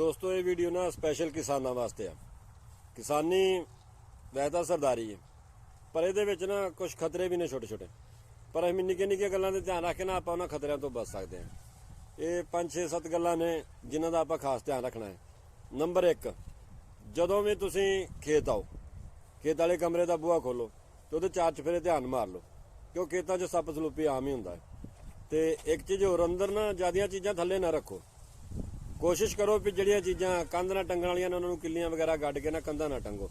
ਦੋਸਤੋ, ਇਹ ਵੀਡੀਓ ਨਾ ਸਪੈਸ਼ਲ ਕਿਸਾਨਾਂ ਵਾਸਤੇ ਆ। ਕਿਸਾਨੀ ਵੈਸੇ ਤਾਂ ਸਰਦਾਰੀ ਹੈ ਪਰ ਇਹਦੇ ਵਿੱਚ ਨਾ ਕੁਝ ਖਤਰੇ ਵੀ ਨੇ ਛੋਟੇ ਛੋਟੇ ਪਰ ਅਸੀਂ ਨਿੱਕੀਆਂ ਨਿੱਕੀਆਂ ਗੱਲਾਂ ਦੇ ਧਿਆਨ ਰੱਖ ਕੇ ਨਾ, ਆਪਾਂ ਉਹਨਾਂ ਖਤਰਿਆਂ ਤੋਂ ਬਚ ਸਕਦੇ ਹਾਂ ਇਹ 5 6 7 ਗੱਲਾਂ ਨੇ ਜਿਨ੍ਹਾਂ ਦਾ ਆਪਾਂ ਖਾਸ ਧਿਆਨ ਰੱਖਣਾ ਹੈ। ਨੰਬਰ 1 ਜਦੋਂ ਵੀ ਤੁਸੀਂ ਖੇਤ ਆਓ, ਖੇਤ ਵਾਲੇ ਕਮਰੇ ਦਾ ਬੂਹਾ ਖੋਲੋ ਤੇ ਉਹਦੇ ਚਾਰ ਚਫੇਰੇ ਧਿਆਨ ਮਾਰ ਲਓ, ਕਿਉਂ ਖੇਤਾਂ 'ਚ ਸੱਪ ਸਲੂਪੀ ਆਮ ਹੀ ਹੁੰਦਾ ਹੈ। ਤੇ ਇੱਕ ਚੀਜ਼ ਹੋਰ, ਅੰਦਰ ਨਾ ਜਿਆਦੀਆਂ ਚੀਜ਼ਾਂ ਥੱਲੇ ਨਾ ਰੱਖੋ। ਕੋਸ਼ਿਸ਼ ਕਰੋ ਵੀ ਜਿਹੜੀਆਂ ਚੀਜ਼ਾਂ ਕੰਧ ਨਾਲ ਟੰਗਣ ਵਾਲੀਆਂ ਨੇ ਉਹਨਾਂ ਨੂੰ ਕਿੱਲੀਆਂ ਵਗੈਰਾ ਗੱਡ ਕੇ ਨਾ ਕੰਧਾਂ ਨਾ ਟੰਗੋ।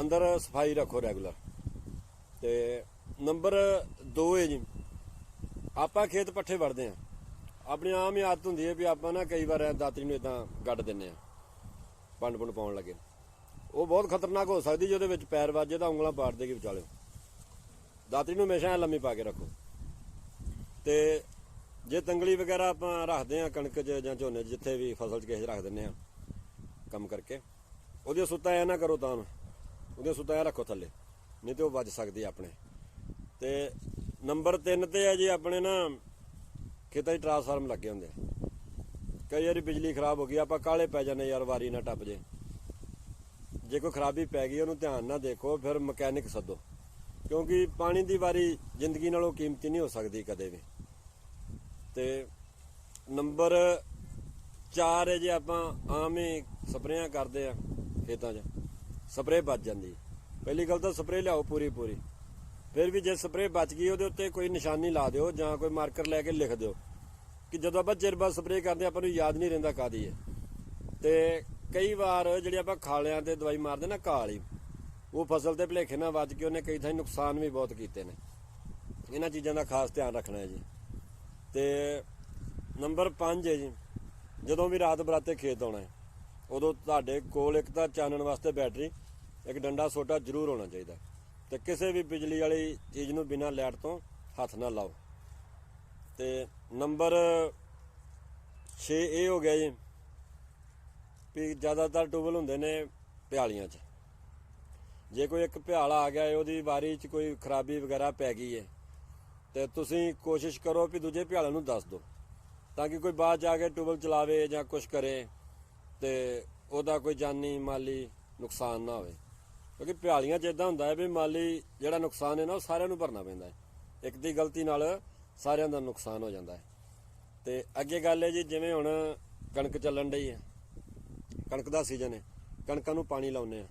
ਅੰਦਰ ਸਫ਼ਾਈ ਰੱਖੋ ਰੈਗੂਲਰ। ਤੇ ਨੰਬਰ 2 ਹੈ ਜੀ, ਆਪਾਂ ਖੇਤ ਪੱਠੇ ਵੜਦੇ ਆ ਆਪਣੀ ਆਮ ਹੀ ਆਦਤ ਹੁੰਦੀ ਹੈ ਵੀ ਆਪਾਂ ਨਾ ਕਈ ਵਾਰ ਦਾਤਰੀ ਨੂੰ ਇਦਾਂ ਗੱਡ ਦਿੰਨੇ ਆ ਪੰਡ ਪੁੰਡ ਪਾਉਣ ਲੱਗੇ। ਉਹ ਬਹੁਤ ਖਤਰਨਾਕ ਹੋ ਸਕਦੀ ਜੇ ਉਹਦੇ ਵਿੱਚ ਪੈਰ ਵੱਜੇ ਤਾਂ ਉਂਗਲਾਂ ਪਾੜ ਦੇਗੀ ਵਿਚਾਲੇ। ਦਾਤਰੀ ਨੂੰ ਹਮੇਸ਼ਾ ਲੰਮੀ ਪਾ ਕੇ ਰੱਖੋ। ਤੇ ਜੇ ਤੰਗਲੀ ਵਗੈਰਾ ਆਪਾਂ ਰੱਖਦੇ ਆ ਕਣਕ 'ਚ ਜਾਂ ਝੋਨੇ 'ਚ, ਜਿੱਥੇ ਵੀ ਫਸਲ 'ਚ ਕਿਸੇ ਰੱਖ ਦਿੰਨੇ ਆ ਕੰਮ ਕਰਕੇ ਉਹਦੀਆਂ ਸੁੱਤਾ ਐ ਨਾ ਕਰੋ ਤਾਂ ਉਹਦੀਆਂ ਸੁੱਤਾ ਐ ਰੱਖੋ ਥੱਲੇ, ਨਹੀਂ ਤੇ ਉਹ ਵੱਜ ਸਕਦੀ ਆਪਣੇ। ਤੇ ਨੰਬਰ 3 ਤੇ ਹੈ ਜੀ ਆਪਣੇ ਨਾ ਖੇਤਾਂ 'ਚ ਟਰਾਂਸਫਾਰਮ ਲੱਗੇ ਹੁੰਦੇ ਕਈ ਵਾਰੀ ਬਿਜਲੀ ਖਰਾਬ ਹੋ ਗਈ, ਆਪਾਂ ਕਾਲੇ ਪੈ ਜਾਂਦੇ ਯਾਰ ਵਾਰੀ ਨਾ ਟੱਪ ਜੇ। ਜੇ ਕੋਈ ਖਰਾਬੀ ਪੈ ਗਈ, ਉਹਨੂੰ ਧਿਆਨ ਨਾਲ ਦੇਖੋ, ਫਿਰ ਮਕੈਨਿਕ ਸੱਦੋ। ਕਿਉਂਕਿ ਪਾਣੀ ਦੀ ਵਾਰੀ ਜ਼ਿੰਦਗੀ ਨਾਲੋਂ ਕੀਮਤੀ ਨਹੀਂ ਹੋ ਸਕਦੀ ਕਦੇ ਵੀ। ਤੇ ਨੰਬਰ 4 ਹੈ ਜੇ ਆਪਾਂ ਆਮ ਹੀ ਸਪਰੇਆਂ ਕਰਦੇ ਆ ਖੇਤਾਂ 'ਚ ਸਪਰੇ ਬਚ ਜਾਂਦੀ। ਪਹਿਲੀ ਗੱਲ ਤਾਂ ਸਪਰੇ ਲਿਆਓ ਪੂਰੀ ਪੂਰੀ। ਫਿਰ ਵੀ ਜੇ ਸਪਰੇ ਬਚ ਗਈ ਉਹਦੇ ਉੱਤੇ ਕੋਈ ਨਿਸ਼ਾਨੀ ਲਾ ਦਿਓ ਜਾਂ ਕੋਈ ਮਾਰਕਰ ਲੈ ਕੇ ਲਿਖ ਦਿਓ ਕਿ ਜਦੋਂ ਆਪਾਂ ਚਿਰ ਬਾਅਦ ਸਪਰੇ ਕਰਦੇ ਆਪਾਂ ਨੂੰ ਯਾਦ ਨਹੀਂ ਰਹਿੰਦਾ ਕਾਦੀ ਹੈ। ਤੇ ਕਈ ਵਾਰ ਜਿਹੜੇ ਆਪਾਂ ਖਾਲਿਆਂ ਤੇ ਦਵਾਈ ਮਾਰਦੇ ਨਾ ਕਾਲੀ, ਉਹ ਫਸਲ ਤੇ ਭਲੇਖੇ ਨਾਲ ਵੱਜ ਕੇ ਉਹਨੇ ਕਈ ਥਾਈਂ ਨੁਕਸਾਨ ਵੀ ਬਹੁਤ ਕੀਤੇ ਨੇ। ਇਹਨਾਂ ਚੀਜ਼ਾਂ ਦਾ ਖਾਸ ਧਿਆਨ ਰੱਖਣਾ ਹੈ ਜੀ। ਤੇ ਨੰਬਰ 5 ਹੈ ਜੀ। ਜਦੋਂ ਵੀ ਰਾਤ ਬਰਾਤੇ ਖੇਤ ਆਉਣਾ ਹੈ, ਉਦੋਂ ਤੁਹਾਡੇ ਕੋਲ ਇੱਕ ਤਾਂ ਚਾਨਣ ਵਾਸਤੇ ਬੈਟਰੀ, ਇੱਕ ਡੰਡਾ ਸੋਟਾ ਜ਼ਰੂਰ ਹੋਣਾ ਚਾਹੀਦਾ ਤੇ ਕਿਸੇ ਵੀ ਬਿਜਲੀ ਵਾਲੀ ਚੀਜ਼ ਨੂੰ ਬਿਨਾਂ ਲਾਈਟ ਤੋਂ ਹੱਥ ਨਾ ਲਾਓ। ਤੇ ਨੰਬਰ 6 ਇਹ ਹੋ ਗਿਆ ਜੀ ਵੀ ਜ਼ਿਆਦਾਤਰ ਟੂਬਲ ਹੁੰਦੇ ਨੇ ਪਿਆਲੀਆਂ 'ਚ। ਜੇ ਕੋਈ ਇੱਕ ਪਿਆਲਾ ਆ ਗਿਆ ਉਹਦੀ ਵਾਰੀ 'ਚ ਕੋਈ ਖਰਾਬੀ ਵਗੈਰਾ ਪੈ ਗਈ ਹੈ ਤੇ ਤੁਸੀਂ ਕੋਸ਼ਿਸ਼ ਕਰੋ ਵੀ ਦੂਜੇ ਪਿਆਲੇ ਨੂੰ ਦੱਸ ਦਿਓ, ਤਾਂ ਕਿ ਕੋਈ ਬਾਅਦ ਜਾ ਕੇ ਟੂਬਲ ਚਲਾਵੇ ਜਾਂ ਕੁਝ ਕਰੇ ਤੇ ਉਹਦਾ ਕੋਈ ਜਾਨੀ ਮਾਲੀ ਨੁਕਸਾਨ ਨਾ ਹੋਵੇ। ਕਿਉਂਕਿ ਪਿਆਲੀਆਂ 'ਚ ਇਦਾਂ ਹੁੰਦਾ ਹੈ ਵੀ ਮਾਲੀ ਜਿਹੜਾ ਨੁਕਸਾਨ ਹੈ ਨਾ, ਉਹ ਸਾਰਿਆਂ ਨੂੰ ਭਰਨਾ ਪੈਂਦਾ ਹੈ। ਇੱਕ ਦੀ ਗਲਤੀ ਨਾਲ ਸਾਰਿਆਂ ਦਾ ਨੁਕਸਾਨ ਹੋ ਜਾਂਦਾ ਹੈ। ਤੇ ਅੱਗੇ ਗੱਲ ਹੈ ਜੀ, ਜਿਵੇਂ ਹੁਣ ਕਣਕ ਚੱਲਣ ਡਈ ਹੈ, ਕਣਕ ਦਾ ਸੀਜ਼ਨ ਹੈ, ਕਣਕਾਂ ਨੂੰ ਪਾਣੀ ਲਾਉਨੇ ਆ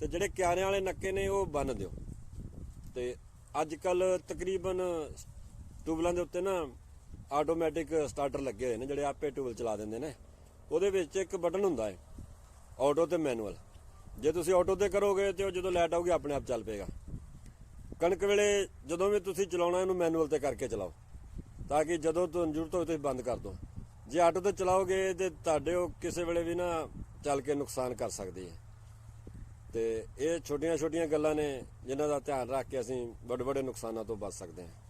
ਤੇ ਜਿਹੜੇ ਕਿਆਰਿਆਂ ਵਾਲੇ ਨੱਕੇ ਨੇ, ਉਹ ਬੰਨ ਦਿਓ। ਤੇ ਅੱਜ ਕੱਲ ਤਕਰੀਬਨ ਟੂਬਲਾਂ ਦੇ ਉੱਤੇ ਨਾ ਆਟੋਮੈਟਿਕ ਸਟਾਰਟਰ ਲੱਗੇ ਹੋਏ ਨੇ, ਜਿਹੜੇ ਆਪੇ ਟੂਬਲ ਚਲਾ ਦਿੰਦੇ ਨੇ। ਉਹਦੇ ਵਿੱਚ ਇੱਕ ਬਟਨ ਹੁੰਦਾ ਹੈ, ਆਟੋ ਤੇ ਮੈਨੂਅਲ। ਜੇ ਤੁਸੀਂ ਆਟੋ ਤੇ ਕਰੋਗੇ ਤੇ ਉਹ ਜਦੋਂ ਲਾਈਟ ਆਊਗੀ, ਆਪਣੇ ਆਪ ਚੱਲ ਪਏਗਾ। ਕਣਕ ਵੇਲੇ ਜਦੋਂ ਵੀ ਤੁਸੀਂ ਚਲਾਉਣਾ, ਇਹਨੂੰ ਮੈਨੂਅਲ ਤੇ ਕਰਕੇ ਚਲਾਓ, ਤਾਂ ਕਿ ਜਦੋਂ ਤੁਹਾਨੂੰ ਜ਼ਰੂਰਤ ਹੋਵੇ, ਤੁਸੀਂ ਬੰਦ ਕਰ ਦਿਓ ਜੇ ਆਟੋ ਤੇ ਚਲਾਓਗੇ, ਤੇ ਤੁਹਾਡੇ ਉਹ ਕਿਸੇ ਵੇਲੇ ਵੀ ਨਾ ਚੱਲ ਕੇ ਨੁਕਸਾਨ ਕਰ ਸਕਦੀ ਹੈ। ਤੇ ਇਹ ਛੋਟੀਆਂ ਛੋਟੀਆਂ ਗੱਲਾਂ ਨੇ ਜਿਨ੍ਹਾਂ ਦਾ ਧਿਆਨ ਰੱਖ ਕੇ ਅਸੀਂ ਵੱਡੇ ਵੱਡੇ ਨੁਕਸਾਨਾਂ ਤੋਂ ਬਚ ਸਕਦੇ ਹਾਂ।